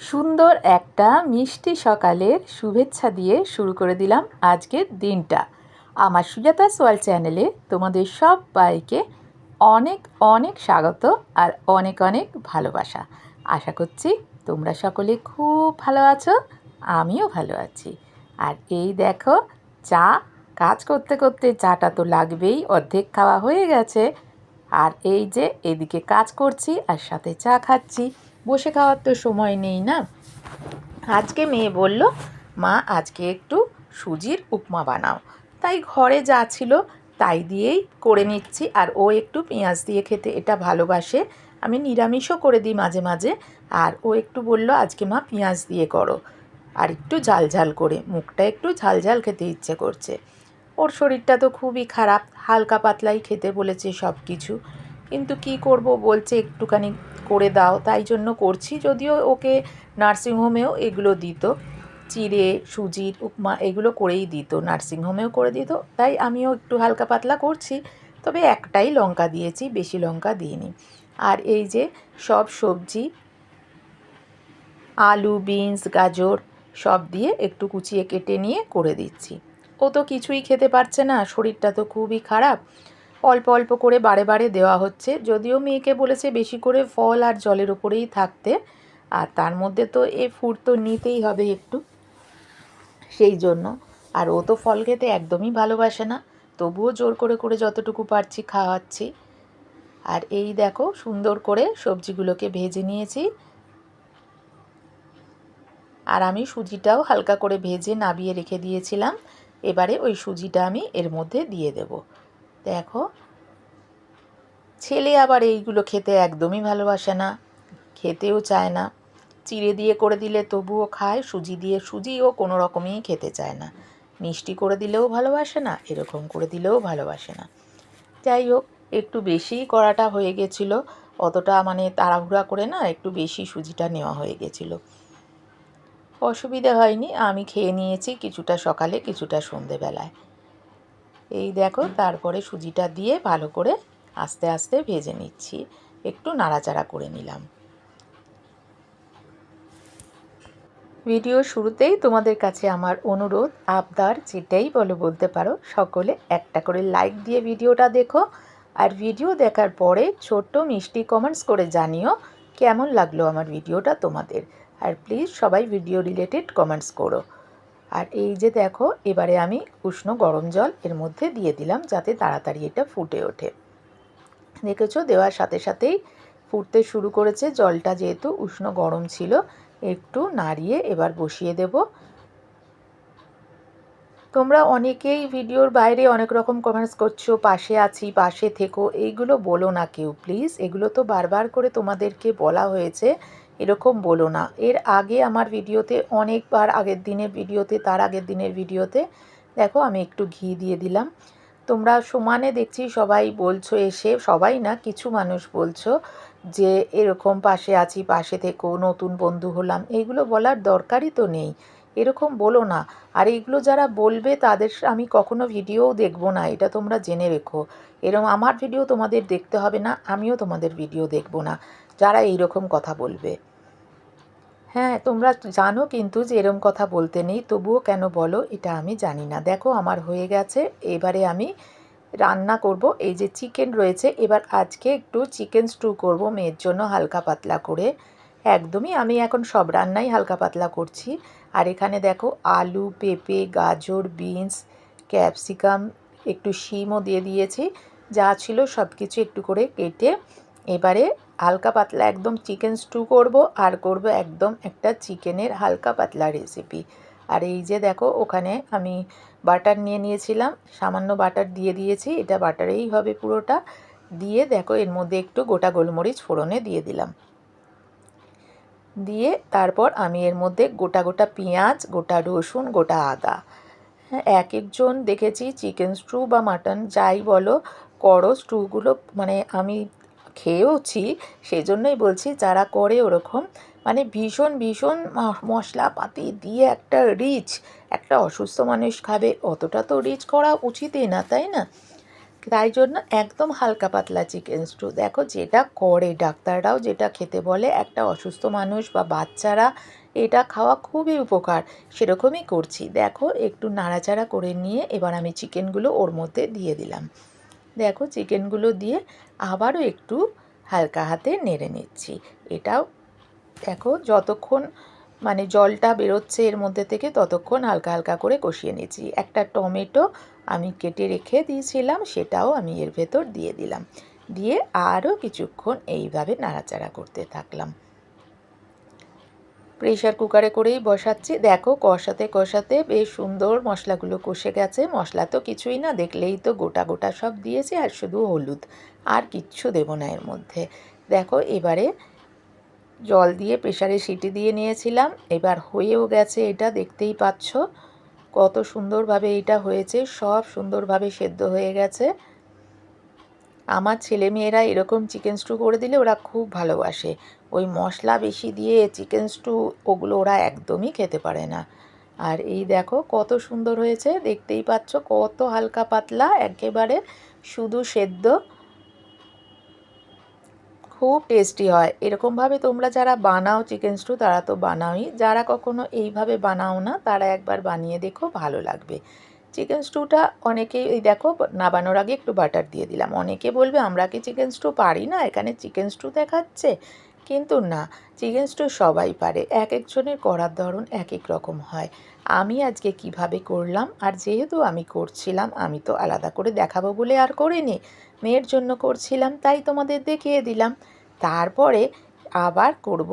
সুন্দর একটা মিষ্টি সকালের শুভেচ্ছা দিয়ে শুরু করে দিলাম আজকের দিনটা। আমার সুজাতা সোয়াল চ্যানেলে তোমাদের সব বাইকে অনেক অনেক স্বাগত আর অনেক অনেক ভালোবাসা। আশা করছি তোমরা সকলে খুব ভালো আছো, আমিও ভালো আছি। আর এই দেখো, চা কাজ করতে করতে চাটা তো লাগবেই, অর্ধেক খাওয়া হয়ে গেছে। আর এই যে এদিকে কাজ করছি আর সাথে চা খাচ্ছি। বসে খাওয়ার তো সময় নেই না? আজকে মেয়ে বলল, মা, আজকে একটু সুজির উপমা বানাও। তাই ঘরে যা ছিল তাই দিয়েই করে নিচ্ছি। আর ও একটু পেঁয়াজ দিয়ে খেতে এটা ভালোবাসে। আমি নিরামিষও করে দিই মাঝে মাঝে। আর ও একটু বলল, আজকে মা পেঁয়াজ দিয়ে করো। আর একটু ঝাল ঝাল করে। মুখটা একটু ঝাল ঝাল খেতে ইচ্ছে করছে। ওর শরীরটা তো খুবই খারাপ, হালকা পাতলাই খেতে বলেছে সব কিছু কিন্তু কি করব বলছে, একটুখানি করে দাও। তাই জন্য করছি, যদিও ওকে নার্সিংহোমেও এগুলো দিত। চিড়ে সুজির উপমা এগুলো করেই দিত, নার্সিংহোমেও করে দিত। তাই আমিও একটু হালকা পাতলা করছি, তবে একটাই লঙ্কা দিয়েছি, বেশি লঙ্কা দিইনি। আর এই যে সব সবজি, আলু, বিনস, গাজর, সব দিয়ে একটু কুচিয়ে কেটে নিয়ে করে দিচ্ছি। ও তো কিছুই খেতে পারছে না, শরীরটা তো খুবই খারাপ। অল্প অল্প করে বারে বারে দেওয়া হচ্ছে। যদিও মেয়েকে বলেছে বেশি করে ফল আর জলের ওপরেই থাকতে। আর তার মধ্যে তো এ ফুড তো নিতেই হবে একটু। সেই জন্য। আর ও তো ফল খেতে একদমই ভালোবাসে না। তবুও জোর করে করে যতটুকু পারছি খাওয়াচ্ছি। আর এই দেখো, সুন্দর করে সবজিগুলোকে ভেজে নিয়েছি। আর আমি সুজিটাও হালকা করে ভেজে নাবিয়ে রেখে দিয়েছিলাম। এবারে ওই সুজিটা আমি এর মধ্যে দিয়ে দেব। দেখো, ছেলে আবার এইগুলো খেতে একদমই ভালোবাসে না, খেতেও চায় না। চিড়ে দিয়ে করে দিলে তবুও খায়, সুজি দিয়ে সুজিও কোনো রকমই খেতে চায় না। মিষ্টি করে দিলেও ভালোবাসে না, এরকম করে দিলেও ভালোবাসে না। যাই হোক, একটু বেশিই করাটা হয়ে গেছিল, অতটা মানে তাড়াহুড়া করে না, একটু বেশি সুজিটা নেওয়া হয়ে গেছিল। অসুবিধে হয়নি, আমি খেয়ে নিয়েছি কিছুটা সকালে, কিছুটা সন্ধেবেলায়। এই দেখো, তারপরে সুজিটা দিয়ে ভালো করে আস্তে আস্তে ভেজে নিচ্ছি। একটু নাড়াচাড়া করে নিলাম। ভিডিও শুরুতেই তোমাদের কাছে আমার অনুরোধ, আবদার যেটাই বলো বলতে পারো, সকলে একটা করে লাইক দিয়ে ভিডিওটা দেখো। আর ভিডিও দেখার পরে ছোট্ট মিষ্টি কমেন্টস করে জানিও কেমন লাগল আমার ভিডিওটা তোমাদের। আর প্লিজ সবাই ভিডিও রিলেটেড কমেন্টস করো। আর এই যে দেখো, এবারে আমি উষ্ণ গরম জল এর মধ্যে দিয়ে দিলাম যাতে তাড়াতাড়ি এটা ফুটে ওঠে। দেখেছ, দেওয়ার সাথে সাথেই ফুটতে শুরু করেছে। জলটা যেহেতু উষ্ণ গরম ছিল, একটু নাড়িয়ে এবার বসিয়ে দেব। তোমরা অনেকেই ভিডিওর বাইরে অনেক রকম কমেন্টস করছ, পাশে আছি, পাশে থেকো, এইগুলো বলো না কেউ প্লিজ এগুলো তো বারবার করে তোমাদেরকে বলা হয়েছে এরকম বলো না। এর আগে আমার ভিডিওতে, অনেকবার আগের দিনের ভিডিওতে, তার আগের দিনের ভিডিওতে, দেখো আমি একটু ঘি দিয়ে দিলাম। তোমরা সমানে দেখছি সবাই বলছো এসে, সবাই না, কিছু মানুষ বলছো যে এরকম পাশে আছি, পাশে থেকেও নতুন বন্ধু হলাম এইগুলো বলার দরকারই তো নেই। এরকম বলো না। আর এইগুলো যারা বলবে, তাদের আমি কখনো ভিডিওও দেখব না, এটা তোমরা জেনে রেখো। এরকম আমার ভিডিও তোমাদের দেখতে হবে না, আমিও তোমাদের ভিডিও দেখব না, যারা এইরকম কথা বলবে। হ্যাঁ তোমরা জানো কিন্তু যে এরম কথা বলতে নেই, তবুও কেন বলো এটা আমি জানি না। দেখো, আমার হয়ে গেছে, এবারে আমি রান্না করব। এই যে চিকেন রয়েছে, এবার আজকে একটু চিকেন স্টু করব মেয়ের জন্য হালকা পাতলা করে। একদমই, আমি এখন সব রান্নাই হালকা পাতলা করছি। আর এখানে দেখো, আলু, পেঁপে, গাজর, বিনস, ক্যাপসিকাম, একটু শিমও দিয়ে দিয়েছি। যা ছিল সব কিছু একটু করে কেটে এবারে হালকা পাতলা একদম চিকেন স্টু করব আর করব একদম একটা চিকেনের হালকা পাতলা রেসিপি আর এই যে দেখো, ওখানে আমি বাটার নিয়ে নিয়েছিলাম, সামান্য বাটার দিয়ে দিয়েছি, এটা বাটারেই হবে পুরোটা। দিয়ে দেখো, এর মধ্যে একটু গোটা গোলমরিচ ফোড়নে দিয়ে দিলাম। দিয়ে তারপর আমি এর মধ্যে গোটা গোটা পেঁয়াজ, গোটা রসুন, গোটা আদা। হ্যাঁ এক একজন দেখেছি চিকেন স্টু বা মাটন যাই বলো, করো স্টুগুলো মানে আমি খেয়েওছি সেই জন্যই বলছি যারা করে ওরকম মানে ভীষণ ভীষণ মশলাপাতি দিয়ে একটা রিচ একটা অসুস্থ মানুষ খাবে, অতটা তো রিচ করা উচিতই না, তাই না? তাই জন্য একদম হালকা পাতলা চিকেন স্টু দেখো যেটা করে ডাক্তাররাও যেটা খেতে বলে, একটা অসুস্থ মানুষ বা বাচ্চারা এটা খাওয়া খুবই উপকার, সেরকমই করছি। দেখো একটু নাড়াচাড়া করে নিয়ে এবার আমি চিকেনগুলো ওর মধ্যে দিয়ে দিলাম। দেখো চিকেনগুলো দিয়ে আবারও একটু হালকা হাতে নেড়ে নিচ্ছি। এটাও দেখো যতক্ষণ মানে জলটা বেরোচ্ছে এর মধ্যে থেকে ততক্ষণ হালকা হালকা করে কষিয়ে নিচ্ছি। একটা টমেটো আমি কেটে রেখে দিয়েছিলাম, সেটাও আমি এর ভেতর দিয়ে দিলাম। দিয়ে আরও কিছুক্ষণ এইভাবে নাড়াচাড়া করতে থাকলাম। প্রেশার কুকারে করেই বসাচ্ছি। দেখো, কষাতে কষাতে বেশ সুন্দর মশলাগুলো কষে গেছে। মশলা তো কিছুই না, দেখলেই তো গোটা গোটা সব দিয়েছি আর শুধু হলুদ। আর কিচ্ছু দেবো না এর মধ্যে। দেখো, এবারে জল দিয়ে প্রেশারে সিটি দিয়ে নিয়েছিলাম। এবার হয়েও গেছে এটা, দেখতেই পাচ্ছ। কত সুন্দরভাবে এটা হয়েছে, সব সুন্দরভাবে সেদ্ধ হয়ে গেছে। আমার ছেলে মেয়েরা এরকম চিকেন স্টু করে দিলে ওরা খুব ভালোবাসে। ওই মশলা বেশি দিয়ে চিকেন স্টু ওগুলো ওরা একদমই খেতে পারে না। আর এই দেখো কত সুন্দর হয়েছে, দেখতেই পাচ্ছ কত হালকা পাতলা, একেবারে শুধু সেদ্ধ। খুব টেস্টি হয়। এরকমভাবে তোমরা যারা বানাও চিকেন স্টু তারা তো বানাওই। যারা কখনো এইভাবে বানাও না, তারা একবার বানিয়ে দেখো, ভালো লাগবে। চিকেন স্টুটা অনেকেই ওই দেখো, নাবানোর আগে একটু বাটার দিয়ে দিলাম। অনেকে বলবে, আমরা কি চিকেন স্টু পারি না? এখানে চিকেন স্টু দেখাচ্ছে? কিন্তু না চিকেন স্টু সবাই পারে। এক একজনের করার ধরন এক এক রকম হয়। আমি আজকে কীভাবে করলাম আর যেহেতু আমি করছিলাম, আমি তো আলাদা করে দেখাবো বলে আর করিনি। মেয়ের জন্য করছিলাম, তাই তোমাদের দেখিয়ে দিলাম। তারপরে আবার করব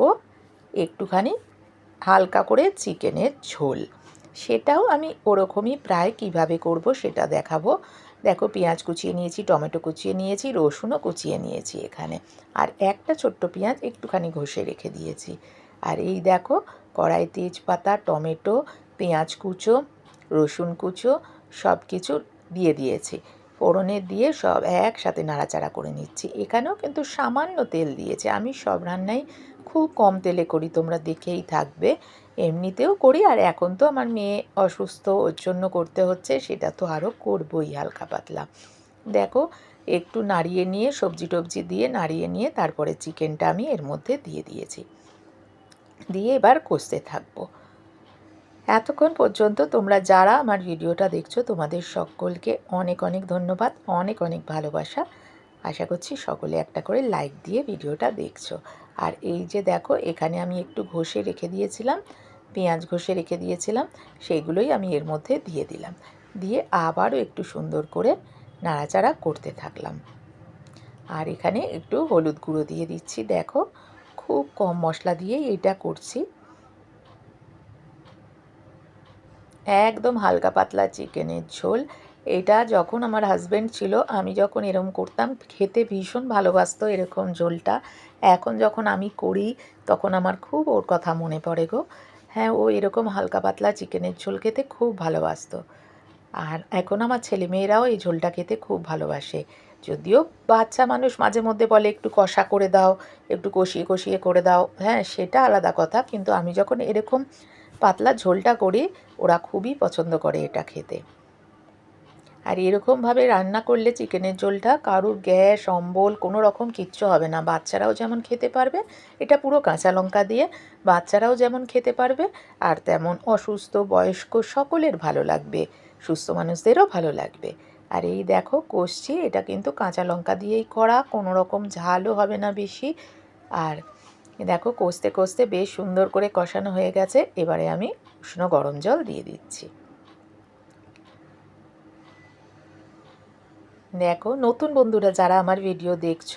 একটুখানি হালকা করে চিকেনের ঝোল। সেটাও আমি ওরকমই প্রায় কীভাবে করব সেটা দেখাবো। দেখো পেঁয়াজ কুচিয়ে নিয়েছি, টমেটো কুচিয়ে নিয়েছি, রসুনও কুচিয়ে নিয়েছি এখানে। আর একটা ছোট্ট পেঁয়াজ একটুখানি ঘষে রেখে দিয়েছি। আর এই দেখো কড়াই তেজপাতা, টমেটো, পেঁয়াজ কুচো, রসুন কুচো সব কিছু দিয়ে দিয়েছি। ফোড়নে দিয়ে সব একসাথে নাড়াচাড়া করে নিচ্ছি। এখানেও কিন্তু সামান্য তেল দিয়েছে। আমি সব রান্নাই খুব কম তেলে করি, তোমরা দেখেই থাকবে। এমনিতেও করি, আর এখন তো আমার মেয়ে অসুস্থ, ওর জন্য করতে হচ্ছে, সেটা তো আরও করবই হালকা পাতলা। দেখো, একটু নাড়িয়ে নিয়ে, সবজি টবজি দিয়ে নাড়িয়ে নিয়ে, তারপরে চিকেনটা আমি এর মধ্যে দিয়ে দিয়েছি। দিয়ে এবার কষতে থাকব। এতক্ষণ পর্যন্ত তোমরা যারা আমার ভিডিওটা দেখছ, তোমাদের সকলকে অনেক অনেক ধন্যবাদ, অনেক অনেক ভালোবাসা। আশা করছি সকলে একটা করে লাইক দিয়ে ভিডিওটা দেখছ। আর এই যে দেখো, এখানে আমি একটু ঘষে রেখে দিয়েছিলাম। পেঁয়াজ ঘষে রেখে দিয়েছিলাম সেগুলোই আমি এর মধ্যে দিয়ে দিলাম। দিয়ে আবারও একটু সুন্দর করে নাড়াচাড়া করতে থাকলাম। আর এখানে একটু হলুদ গুঁড়ো দিয়ে দিচ্ছি। দেখো, খুব কম মশলা দিয়েই এটা করছি। একদম হালকা পাতলা চিকেনের ঝোল। এটা যখন আমার হাজব্যান্ড ছিল, আমি যখন এরম করতাম, খেতে ভীষণ ভালোবাসতো এরকম ঝোলটা। এখন যখন আমি করি, তখন আমার খুব ওর কথা মনে পড়ে গো। হ্যাঁ ও এরকম হালকা পাতলা চিকেনের ঝোল খেতে খুব ভালোবাসত। আর এখন আমার ছেলেমেয়েরাও এই ঝোলটা খেতে খুব ভালোবাসে। যদিও বাচ্চা মানুষ মাঝে মধ্যে বলে, একটু কষা করে দাও, একটু কষিয়ে কষিয়ে করে দাও। হ্যাঁ সেটা আলাদা কথা, কিন্তু আমি যখন এরকম পাতলা ঝোলটা করি, ওরা খুবই পছন্দ করে এটা খেতে। আর এরকমভাবে রান্না করলে চিকেনের ঝোলটা কারুর গ্যাস, অম্বল কোনো রকম কিচ্ছু হবে না। বাচ্চারাও যেমন খেতে পারবে, এটা পুরো কাঁচা লঙ্কা দিয়ে বাচ্চারাও যেমন খেতে পারবে আর তেমন অসুস্থ, বয়স্ক সকলের ভালো লাগবে, সুস্থ মানুষদেরও ভালো লাগবে। আর এই দেখো কষছি, এটা কিন্তু কাঁচা লঙ্কা দিয়েই করা, কোনো রকম ঝালও হবে না বেশি। আর দেখো কষতে কষতে বেশ সুন্দর করে কষানো হয়ে গেছে, এবারে আমি উষ্ণ গরম জল দিয়ে দিচ্ছি। দেখো, নতুন বন্ধুরা যারা আমার ভিডিও দেখছ,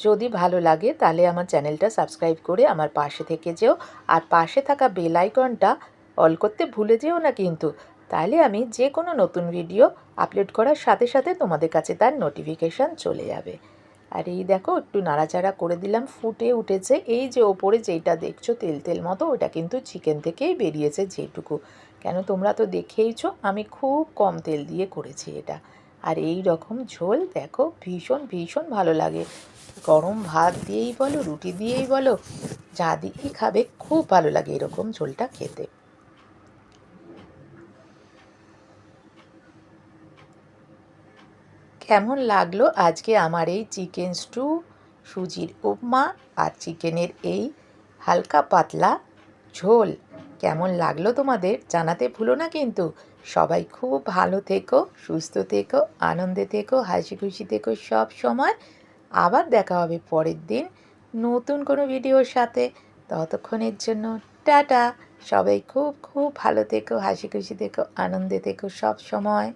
যদি ভালো লাগে, তাহলে আমার চ্যানেলটা সাবস্ক্রাইব করে আমার পাশে থেকে যেও। আর পাশে থাকা বেল আইকনটা অল করতে ভুলে যেও না কিন্তু। তাহলে আমি যে কোনো নতুন ভিডিও আপলোড করার সাথে সাথে তোমাদের কাছে তার নোটিফিকেশান চলে যাবে। আর এই দেখো, একটু নাড়াচাড়া করে দিলাম, ফুটে উঠেছে। এই যে ওপরে যেইটা দেখছ, তেল তেল মতো, ওটা কিন্তু চিকেন থেকেই বেরিয়েছে যেটুকু। কেন তোমরা তো দেখেইছো, আমি খুব কম তেল দিয়ে করেছি এটা। আর এই রকম ঝোল দেখো ভীষণ ভীষণ ভালো লাগে। গরম ভাত দিয়েই বলো, রুটি দিয়েই বলো, যা দিয়েই খাবে, খুব ভালো লাগে এরকম ঝোলটা খেতে। কেমন লাগল আজকে আমার এই চিকেন স্টু, সুজির উপমা আর চিকেনের এই হালকা পাতলা ঝোল? কেমন লাগল তোমাদের জানাতে ভুলো না কিন্তু। সবাই খুব ভালো থেকো, সুস্থ থেকো, আনন্দে থেকো হাসি খুশি থেকো সব সময়। আবার দেখা হবে পরের দিন নতুন কোনো ভিডিওর সাথে। ততক্ষণের জন্য টাটা। সবাই খুব খুব ভালো থেকো হাসি খুশি থেকো, আনন্দে থেকো সব সময়।